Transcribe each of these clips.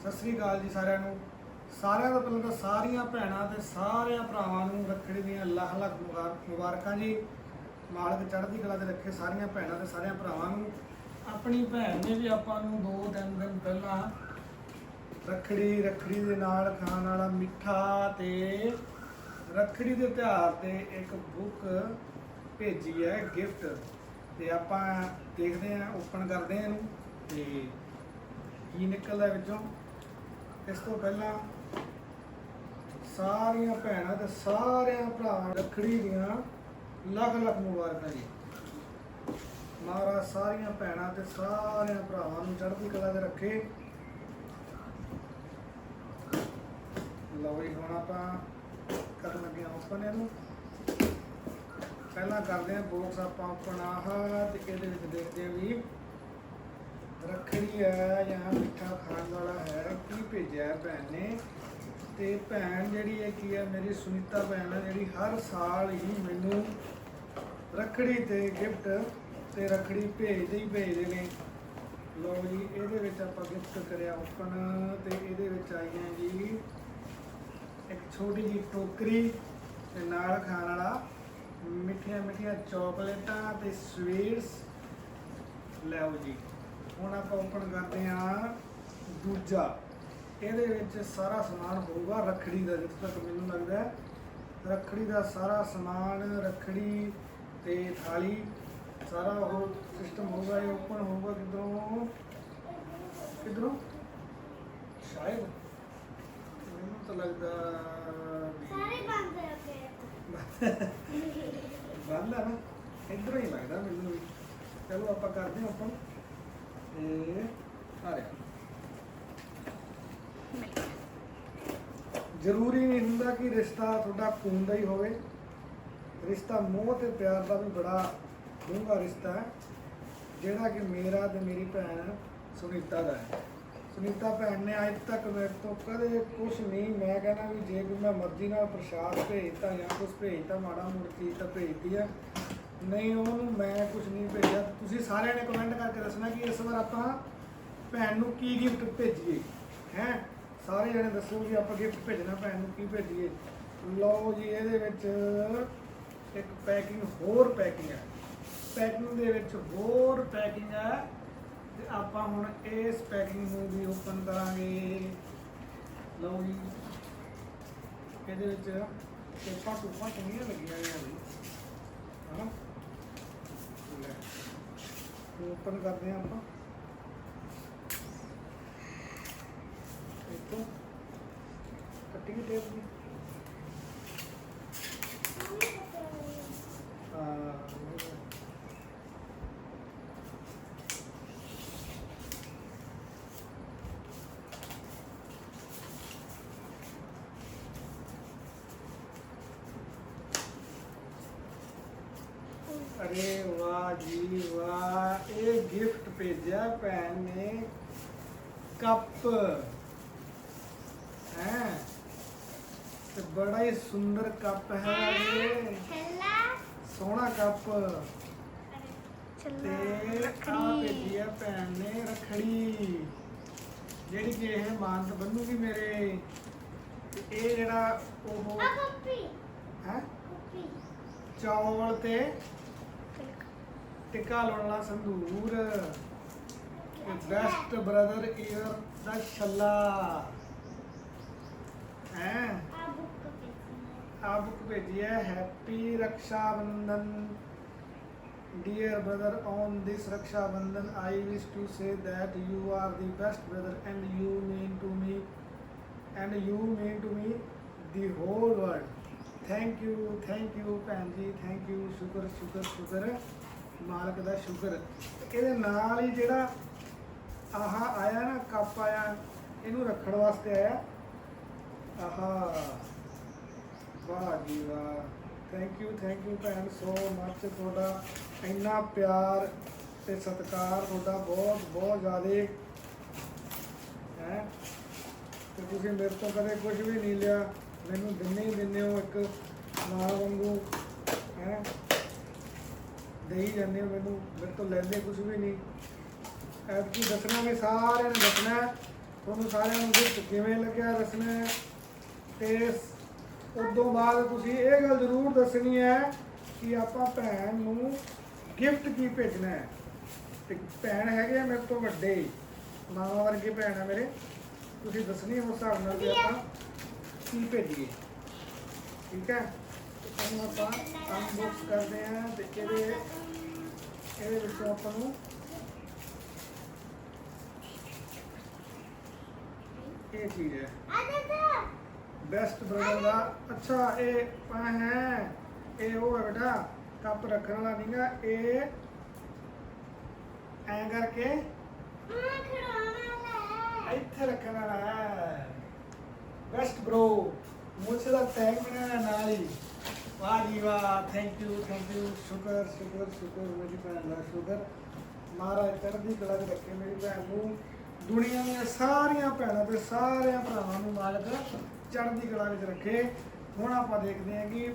ਸਤਿ ਸ੍ਰੀ ਅਕਾਲ ਜੀ ਸਾਰਿਆਂ ਨੂੰ। ਸਾਰਿਆਂ ਤੋਂ ਪਹਿਲਾਂ ਤਾਂ ਸਾਰੀਆਂ ਭੈਣਾਂ ਤੇ ਸਾਰਿਆਂ ਭਰਾਵਾਂ ਨੂੰ ਰੱਖੜੀ ਦੀਆਂ ਲੱਖ ਲੱਖ ਮੁਬਾਰਕ- ਮੁਬਾਰਕਾਂ ਜੀ। ਮਾਲਕ ਚੜ੍ਹਦੀ ਕਲਾ ਦੇ ਰੱਖੇ ਸਾਰੀਆਂ ਭੈਣਾਂ ਤੇ ਸਾਰਿਆਂ ਭਰਾਵਾਂ ਨੂੰ। ਆਪਣੀ ਭੈਣ ਨੇ ਵੀ ਆਪਾਂ ਨੂੰ ਦੋ ਤਿੰਨ ਦਿਨ ਪਹਿਲਾਂ ਰੱਖੜੀ ਰੱਖੜੀ ਦੇ ਨਾਲ ਖਾਣ ਵਾਲਾ ਮਿੱਠਾ ਤੇ ਰੱਖੜੀ ਦੇ ਤਿਉਹਾਰ ਤੇ ਇੱਕ ਬੁੱਕ ਭੇਜੀ ਹੈ, ਗਿਫਟ। ਤੇ ਆਪਾਂ ਦੇਖਦੇ ਹਾਂ, ਓਪਨ ਕਰਦੇ ਹਾਂ ਇਹਨੂੰ। ਤੇ ਕੀ ਨਿਕਲਦਾ ਵਿੱਚੋਂ? ਇਸ ਤੋਂ ਪਹਿਲਾਂ ਸਾਰੀਆਂ ਭੈਣਾਂ ਤੇ ਸਾਰਿਆਂ ਭਰਾ ਰੱਖੜੀ ਦੀਆਂ ਲੱਖ ਲੱਖ ਮੁਬਾਰਕਾਂ ਜੀ। ਮਹਾਰਾਜ ਸਾਰੀਆਂ ਭੈਣਾਂ ਤੇ ਸਾਰਿਆਂ ਭਰਾਵਾਂ ਨੂੰ ਚੜ੍ਹਦੀ ਕਲਾ ਦੇ ਰੱਖੇ। ਲਓ ਜੀ, ਹੁਣ ਆਪਾਂ ਕਰਨ ਲੱਗੇ ਹਾਂ ਓਪਨ ਇਹਨੂੰ ਪਹਿਲਾਂ ਕਰਦੇ ਹਾਂ ਬਾਕਸ ਆਪਾਂ ਓਪਨ ਆਹ ਤੇ ਇਹਦੇ ਵਿੱਚ ਦੇਖਦੇ ਹਾਂ ਵੀ ਰੱਖੜੀ ਹੈ ਜਾਂ ਮਿੱਠਾ ਖਾਣ ਵਾਲਾ ਹੈ ਕੀ ਭੇਜਿਆ ਹੈ ਭੈਣ ਨੇ। ਤੇ ਭੈਣ ਜਿਹੜੀ ਹੈ ਕੀ ਹੈ ਮੇਰੀ ਸੁਨੀਤਾ ਭੈਣ ਹੈ ਜਿਹੜੀ ਹਰ ਸਾਲ ਹੀ ਮੈਨੂੰ ਰੱਖੜੀ ਤੇ ਗਿਫਟ ਤੇ ਰੱਖੜੀ ਭੇਜਦੇ ਹੀ ਭੇਜਦੇ ਨੇ। ਲੋ ਜੀ, ਇਹਦੇ ਵਿੱਚ ਆਪਾਂ ਗਿਫਟ ਕਰਿਆ ਓਪਨ ਤੇ ਇਹਦੇ ਵਿੱਚ ਆਈਆਂ ਜੀ ਇੱਕ ਛੋਟੀ ਜੀ ਟੋਕਰੀ ਤੇ ਨਾਲ ਖਾਣ ਵਾਲਾ ਮਿੱਠੀਆਂ ਮਿੱਠੀਆਂ ਚਾਕਲੇਟਾਂ ਤੇ ਸਵੀਟਸ। ਲਿਆਓ ਜੀ। ਹੁਣ ਆਪਾਂ ਓਪਨ ਕਰਦੇ ਹਾਂ ਦੂਜਾ। ਇਹਦੇ ਵਿੱਚ ਸਾਰਾ ਸਮਾਨ ਹੋਊਗਾ ਰੱਖੜੀ ਦਾ ਜਿੱਥੇ ਤੱਕ ਮੈਨੂੰ ਲੱਗਦਾ ਹੈ। ਰੱਖੜੀ ਦਾ ਸਾਰਾ ਸਮਾਨ ਰੱਖੜੀ ਤੇ ਥਾਲੀ ਸਾਰਾ ਉਹ ਸਿਸਟਮ ਹੋਊਗਾ ਇਹ ਓਪਨ ਹੋਊਗਾ ਕਿਧਰੋਂ? ਕਿਧਰੋਂ? ਸ਼ਾਇਦ। ਮੈਨੂੰ ਤਾਂ ਲੱਗਦਾ ਸਾਰੇ ਬੰਦ ਆ ਨਾ। ਇਧਰੋਂ ਹੀ ਲੱਗਦਾ ਮੈਨੂੰ ਚਲੋ ਆਪਾਂ ਕਰਦੇ ਹਾਂ ਓਪਨ ਤੇ ਜ਼ਰੂਰੀ ਨਹੀਂ ਹੁੰਦਾ ਕਿ ਰਿਸ਼ਤਾ ਤੁਹਾਡਾ ਖੂਨ ਦਾ ਹੀ ਹੋਵੇ। ਰਿਸ਼ਤਾ ਮੋਹ ਤੇ ਪਿਆਰ ਦਾ ਵੀ ਬੜਾ ਡੂੰਘਾ ਰਿਸ਼ਤਾ ਹੈ ਜਿਹੜਾ ਕਿ ਮੇਰਾ ਤੇ ਮੇਰੀ ਭੈਣ ਸੁਨੀਤਾ ਦਾ ਹੈ। ਸੁਨੀਤਾ ਭੈਣ ਨੇ ਅੱਜ ਤੱਕ ਮੇਰੇ ਤੋਂ ਕਦੇ ਕੁਝ ਨਹੀਂ ਮੈਂ ਕਹਿੰਦਾ ਵੀ ਜੇ ਕੋਈ ਮੈਂ ਮਰਜ਼ੀ ਨਾਲ ਪ੍ਰਸ਼ਾਦ ਭੇਜਤਾ ਜਾਂ ਕੁਝ ਭੇਜਤਾ ਮਾੜਾ ਮੋੜ ਚੀਜ਼ ਤਾਂ ਭੇਜਦੀ ਆ। ਨਹੀਂ ਉਹਨੂੰ ਮੈਂ ਕੁਝ ਨਹੀਂ ਭੇਜਿਆ। ਤੁਸੀਂ ਸਾਰਿਆਂ ਨੇ ਕਮੈਂਟ ਕਰਕੇ ਦੱਸਣਾ ਕਿ ਇਸ ਵਾਰ ਆਪਾਂ ਭੈਣ ਨੂੰ ਕੀ ਗਿਫਟ ਭੇਜੀਏ, ਹੈ? ਸਾਰੇ ਜਣੇ ਦੱਸੋ ਵੀ ਆਪਾਂ ਗਿਫਟ ਭੇਜਣਾ ਭੈਣ ਨੂੰ ਕੀ ਭੇਜੀਏ। ਲਓ ਜੀ, ਇਹਦੇ ਵਿੱਚ ਇੱਕ ਪੈਕਿੰਗ ਹੋਰ ਪੈਕਿੰਗ ਹੈ। ਪੈਕਿੰਗ ਦੇ ਵਿੱਚ ਹੋਰ ਪੈਕਿੰਗ ਹੈ। ਤੇ ਆਪਾਂ ਹੁਣ ਇਸ ਪੈਕਿੰਗ ਨੂੰ ਵੀ ਓਪਨ ਕਰਾਂਗੇ। ਲਓ ਜੀ। ਇਹਦੇ ਵਿੱਚ ਟੇਪਾਂ ਟੂਪਾਂ ਚੰਗੀਆਂ ਲੱਗੀਆਂ ਹੋਈਆਂ ਜੀ ਹਾਂ ਓਪਨ ਕਰਦੇ ਹਾਂ ਆਪਾਂ। ਦੇਖੋ ਕੱਟਿੰਗ ਟੇਪ ਦੀ। ਹਾਂ ਅਰੇ ਵਾਹ ਜੀ ਵਾਹ ਇਹ ਗਿਫਟ ਭੇਜਿਆ ਭੈਣ ਨੇ ਕੱਪ। ਹੈ? ਤੇ ਬੜਾ ਹੀ ਸੁੰਦਰ ਕੱਪ ਹੈ ਇਹ। ਸੋਹਣਾ ਕੱਪ। ਤੇ ਆ ਭੇਜੀ ਹੈ ਭੈਣ ਨੇ ਰਖੜੀ। ਜਿਹੜੀ ਕਿ ਇਹ ਮਾਨਤ ਬੰਨੂਗੀ ਮੇਰੇ। ਤੇ ਇਹ ਜਿਹੜਾ ਉਹ ਹੈ? ਚੌਲ ਤੇ ਟਿੱਕਾ ਲਾਉਣ ਵਾਲਾ ਸੰਦੂਰ ਬੈਸਟ ਬ੍ਰਦਰ ਈਅਰ ਦਾ ਛੱਲਾ ਹੈ ਆ ਬੁੱਕ ਕਾਪੀ ਆ ਬੁੱਕ ਭੇਜੀ ਹੈ happy Raksha Bandhan Dear brother, on this Raksha Bandhan, I wish to say that you are the best brother and you mean to me and you mean to me the whole world. Thank you, thank you ਭੈਣ ਜੀ, thank you, ਸ਼ੁਕਰ ਸ਼ੁਕਰ ਸ਼ੁਕਰ ਮਾਲਕ ਦਾ ਸ਼ੁਕਰ। ਇਹਦੇ ਨਾਲ ਹੀ ਜਿਹੜਾ ਆਹਾ ਆਇਆ ਨਾ, ਕੱਪ ਆਇਆ, ਇਹਨੂੰ ਰੱਖਣ ਵਾਸਤੇ ਆਇਆ। ਆਹਾ। ਵਾਹ ਜੀ ਵਾਹ। ਥੈਂਕ ਯੂ ਥੈਂਕ ਯੂ ਭੈਣ ਸੋ ਮੱਚ ਤੁਹਾਡਾ ਇੰਨਾ ਪਿਆਰ ਤੇ ਸਤਿਕਾਰ ਤੁਹਾਡਾ ਬਹੁਤ ਬਹੁਤ ਜ਼ਿਆਦੇ। ਹੈ? ਤੇ ਤੁਸੀਂ ਮੇਰੇ ਤੋਂ ਕਦੇ ਕੁਝ ਵੀ ਨਹੀਂ ਲਿਆ। ਮੈਨੂੰ ਦਿੰਦੇ ਹੀ ਦਿੰਦੇ ਹੋ ਇੱਕ ਮਾਂ ਵਾਂਗੂ। ਹੈ? ਦੇਈ ਜਾਂਦੇ ਹੋ ਮੈਨੂੰ, ਮੇਰੇ ਤੋਂ ਲੈਂਦੇ ਕੁਝ ਵੀ ਨਹੀਂ। ਐਤਕੀ ਦੱਸਣਾ ਵੀ ਸਾਰਿਆਂ ਨੂੰ ਦੱਸਣਾ ਤੁਹਾਨੂੰ ਸਾਰਿਆਂ ਨੂੰ ਗਿਫਟ ਕਿਵੇਂ ਲੱਗਿਆ ਦੱਸਣਾ ਹੈ। ਤੇ ਉਸ ਤੋਂ ਬਾਅਦ ਤੁਸੀਂ ਇਹ ਗੱਲ ਜ਼ਰੂਰ ਦੱਸਣੀ ਹੈ ਕਿ ਆਪਾਂ ਭੈਣ ਨੂੰ ਗਿਫਟ ਕੀ ਭੇਜਣਾ ਹੈ। ਤੇ ਭੈਣ ਹੈਗੇ ਆ ਮੇਰੇ ਤੋਂ ਵੱਡੇ। ਮਾਮਾ ਵਰਗੇ ਭੈਣ ਆ ਮੇਰੇ। ਤੁਸੀਂ ਦੱਸਣੀ ਹੈ ਉਸ ਹਿਸਾਬ ਨਾਲ ਕਿ ਆਪਾਂ ਕੀ ਭੇਜੀਏ। ਠੀਕ ਹੈ? ਤੇ ਆਪਾਂ ਅਨਬਾਕਸ ਕਰਦੇ ਹਾਂ ਤੇ ਇਹਦੇ ਇਹਦੇ ਵਿੱਚੋਂ ਆਪਾਂ ਨੂੰ ਇਹ ਚੀਜ਼ ਹੈ। ਬੈਸਟ ਬ੍ਰਦਰ ਦਾ, ਅੱਛਾ, ਇਹ ਪਾ ਹੈ, ਇਹ ਉਹ ਹੈ ਬੇਟਾ, ਕੱਪ ਰੱਖਣ ਵਾਲਾ ਨਹੀਂਗਾ ਇਹ ਐਂ ਕਰਕੇ ਇੱਥੇ ਰੱਖਣ ਵਾਲਾ ਹੈ। ਬੈਸਟ ਬ੍ਰੋ ਮੁझसे ਦਾ ਟੈਗ ਬਣਾਇਆ ਨਾਲ ਹੀ। ਵਾਹ ਜੀ ਵਾਹ ਥੈਂਕ ਯੂ ਥੈਂਕ ਯੂ ਸ਼ੁਕਰ ਸ਼ੁਕਰ ਸ਼ੁਕਰ, ਮੇਰੀ ਭੈਣ ਦਾ ਸ਼ੁਕਰ। ਮਹਾਰਾਜ ਚੜ੍ਹਦੀ ਕਲਾ ਚ ਰੱਖੇ ਮੇਰੀ ਭੈਣ ਨੂੰ। ਦੁਨੀਆ ਦੀਆਂ ਸਾਰੀਆਂ ਭੈਣਾਂ ਤੇ ਸਾਰਿਆਂ ਭਰਾਵਾਂ ਨੂੰ ਮਾਲਕ ਚੜ੍ਹਦੀ ਕਲਾ ਵਿੱਚ ਰੱਖੇ। ਹੁਣ ਆਪਾਂ ਦੇਖਦੇ ਹਾਂ ਕਿ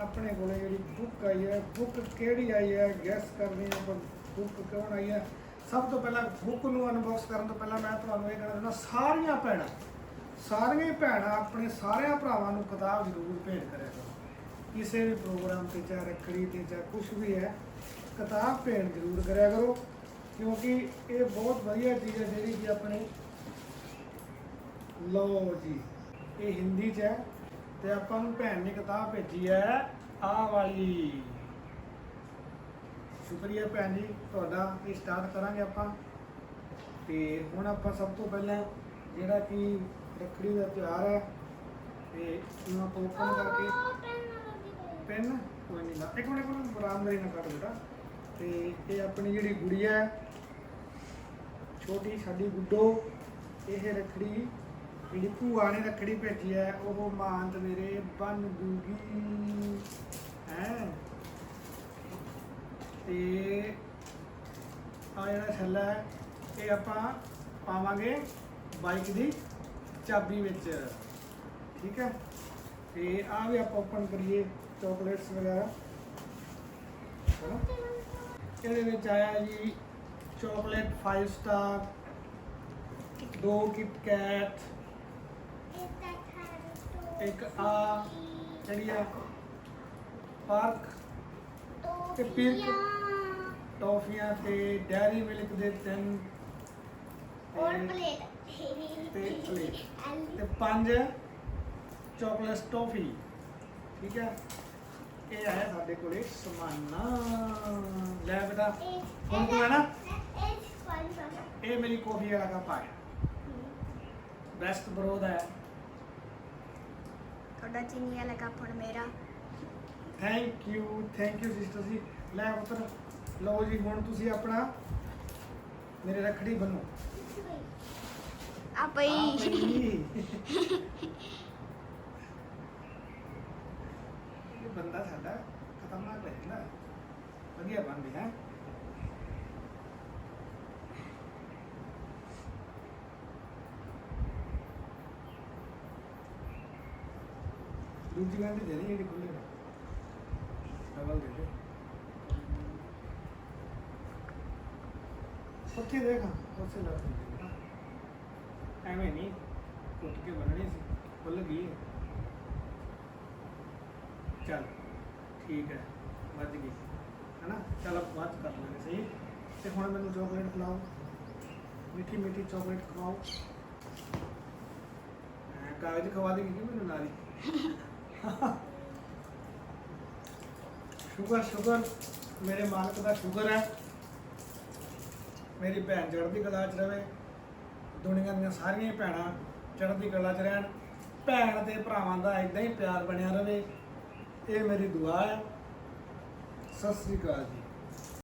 ਆਪਣੇ ਕੋਲੇ ਜਿਹੜੀ ਬੁੱਕ ਆਈ ਹੈ ਬੁੱਕ ਕਿਹੜੀ ਆਈ ਹੈ? ਗੈਸ ਕਰਨੀ ਹੈ ਆਪਾਂ ਬੁੱਕ ਕੌਣ ਆਈ ਹੈ। ਸਭ ਤੋਂ ਪਹਿਲਾਂ ਬੁੱਕ ਨੂੰ ਅਨਬਾਕਸ ਕਰਨ ਤੋਂ ਪਹਿਲਾਂ ਮੈਂ ਤੁਹਾਨੂੰ ਇਹ ਕਹਿਣਾ ਚਾਹੁੰਦਾ, ਸਾਰੀਆਂ ਭੈਣਾਂ ਸਾਰੀਆਂ ਭੈਣਾਂ ਆਪਣੇ ਸਾਰਿਆਂ ਭਰਾਵਾਂ ਨੂੰ ਕਿਤਾਬ ਜ਼ਰੂਰ ਭੇਟ ਕਰਿਆ ਕਰੋ। ਕਿਸੇ ਵੀ ਪ੍ਰੋਗਰਾਮ ਤੇ ਚਾਹੇ ਰੱਖੜੀ ਤੇ ਚਾਹੇ ਕੁਝ ਵੀ ਹੈ, ਕਿਤਾਬ ਭੇਜ ਜ਼ਰੂਰ ਕਰਿਆ ਕਰੋ, ਕਿਉਂਕਿ ਇਹ ਬਹੁਤ ਵਧੀਆ ਚੀਜ਼ ਹੈ ਜਿਹੜੀ ਕਿ ਆਪਣੇ ਲਓ ਜੀ, ਇਹ ਹਿੰਦੀ ਚ ਹੈ ਤੇ ਆਪਾਂ ਨੂੰ ਭੈਣ ਨੇ ਕਿਤਾਬ ਭੇਜੀ ਹੈ, ਆਹ ਵਾਲੀ। ਸ਼ੁਕਰੀਆ ਭੈਣ ਜੀ, ਤੁਹਾਡਾ, ਇਹ ਸਟਾਰਟ ਕਰਾਂਗੇ ਆਪਾਂ। ਤੇ ਹੁਣ ਆਪਾਂ ਸਭ ਤੋਂ ਪਹਿਲਾਂ ਜਿਹੜਾ ਕਿ ਰੱਖੜੀ ਦਾ ਤਿਉਹਾਰ ਹੈ, ਤੇ ਉਹਨਾਂ ਤੋਂ ਓਪਨ ਕਰਕੇ ਪੈਨ ਕੋਈ ਨਹੀਂ ਲਾ। ਇੱਕ ਮਿੰਟ ਇੱਕ ਮਿੰਟ ਬਰਾਮਦਰੀ ਮੇਰੀ ਨਾ ਕੱਟ ਬੇਟਾ। ਤੇ ਇਹ ਆਪਣੀ ਜਿਹੜੀ ਗੁੜੀਆ ਹੈ, ਛੋਟੀ ਸਾਡੀ ਗੁੱਡੋ, ਇਹ ਰੱਖੜੀ, ਜਿਹੜੀ ਭੂਆ ਨੇ ਰੱਖੜੀ ਭੇਜੀ ਹੈ, ਉਹ ਮਾਂਤ ਮੇਰੇ ਬਨ ਦੂਗੀ। ਹੈ? ਤੇ ਆ ਜਿਹੜਾ ਛੱਲਾ ਹੈ, ਇਹ ਆਪਾਂ ਪਾਵਾਂਗੇ ਬਾਈਕ ਦੀ ਚਾਬੀ ਵਿੱਚ। ਠੀਕ ਹੈ? ਤੇ ਆ ਵੀ ਆਪਾਂ ਓਪਨ ਕਰੀਏ। ਚਾਕਲੇਟਸ ਵਗੈਰਾ ਹੈਨਾ ਇਹਦੇ ਵਿੱਚ ਆਇਆ ਜੀ ਚਾਕਲੇਟ 5 ਸਟਾਰ ਦੋ ਕਿਟ ਕੈਟ ਇਹ ਤਾਂ ਖਾਣ ਇੱਕ ਆ ਜਿਹੜੀ ਆ ਪਾਰਕ ਤੇ ਫਿਰ- ਟੌਫੀਆਂ ਤੇ ਡੈਰੀ ਮਿਲਕ ਦੇ ਤਿੰਨ ਔਰ ਤੇ- ਪਲੇਟ ਤੇ ਪਲੇਟ ਤੇ ਪੰਜ ਚਾਕਲੇਟ ਟੌਫੀ ਠੀਕ ਹੈ ਇਹ ਆਇਆ ਸਾਡੇ ਕੋਲੇ ਸਮਾਨਾ। ਲੈ ਬੇਟਾ ਹੁਣ ਤੂੰ ਹੈ ਨਾ? ਇਹ ਸਪੰਜ ਇਹ ਮੇਰੀ ਕਾਫੀ ਵਾਲਾ ਕੱਪ ਆ ਗਿਆ। ਬੈਸਟ ਬਰੋ ਦਾ ਹੈ। ਤੁਹਾਡਾ ਚੀਨੀ ਵਾਲਾ ਕੱਪ ਹੁਣ ਮੇਰਾ। Thank you thank you sister ji. ਲੈ ਪੁੱਤਰ ਲਓ ਜੀ ਹੁਣ ਤੁਸੀਂ ਆਪਣਾ ਮੇਰੇ ਰੱਖੜੀ ਬਣੋ ਆ ਪਈ ਇਹ ਸਾਡਾ ਖਤਰਨਾਕ ਹੈ ਵਧੀਆ ਬਣ ਗਿਆ ਦੂਜੀ ਗਾਂਢੀ ਦੇ ਨਹੀਂ ਜਿਹੜੀ ਖੁੱਲੀ ਡਬਲ ਦੇ ਉੱਥੇ ਦੇਖ ਉੱਥੇ ਲੱਗ ਐਵੇਂ ਨਹੀਂ ਟੁੱਟ ਕੇ ਬਣਨੀ ਸੀ ਖੁੱਲ ਗਈ ਚੱਲ ਠੀਕ ਹੈ, ਵੱਜ ਗਈ। ਹੈਨਾ? ਚੱਲ ਆਪਾਂ ਬਾਅਦ ਕਰ ਲਾਂਗੇ, ਸਹੀ? ਤੇ ਹੁਣ ਮੈਨੂੰ ਚਾਕਲੇਟ ਖਿਲਾਓ। ਮਿੱਠੀ ਮਿੱਠੀ ਚਾਕਲੇਟ ਖਵਾਓ। ਐਂ ਕਾਗਜ਼ ਖਵਾ ਦੇਗੀ ਕਿ ਮੈਨੂੰ ਨਾਲ ਹੀ। ਸ਼ੁਕਰ ਸ਼ੁਕਰ ਮੇਰੇ ਮਾਲਕ ਦਾ ਸ਼ੂਗਰ ਹੈ। ਮੇਰੀ ਭੈਣ ਚੜ੍ਹਦੀ ਕਲਾ 'ਚ ਰਵੇ। ਦੁਨੀਆ ਦੀਆਂ ਸਾਰੀਆਂ ਭੈਣਾਂ ਚੜ੍ਹਦੀ ਕਲਾ 'ਚ ਰਹਿਣ। ਭੈਣ ਤੇ ਭਰਾਵਾਂ ਦਾ ਇਦਾਂ ਹੀ ਪਿਆਰ ਬਣਿਆ ਰਵੇ। ਇਹ ਮੇਰੀ ਦੁਆ ਹੈ ਸਤਿ ਸ੍ਰੀ ਅਕਾਲ ਜੀ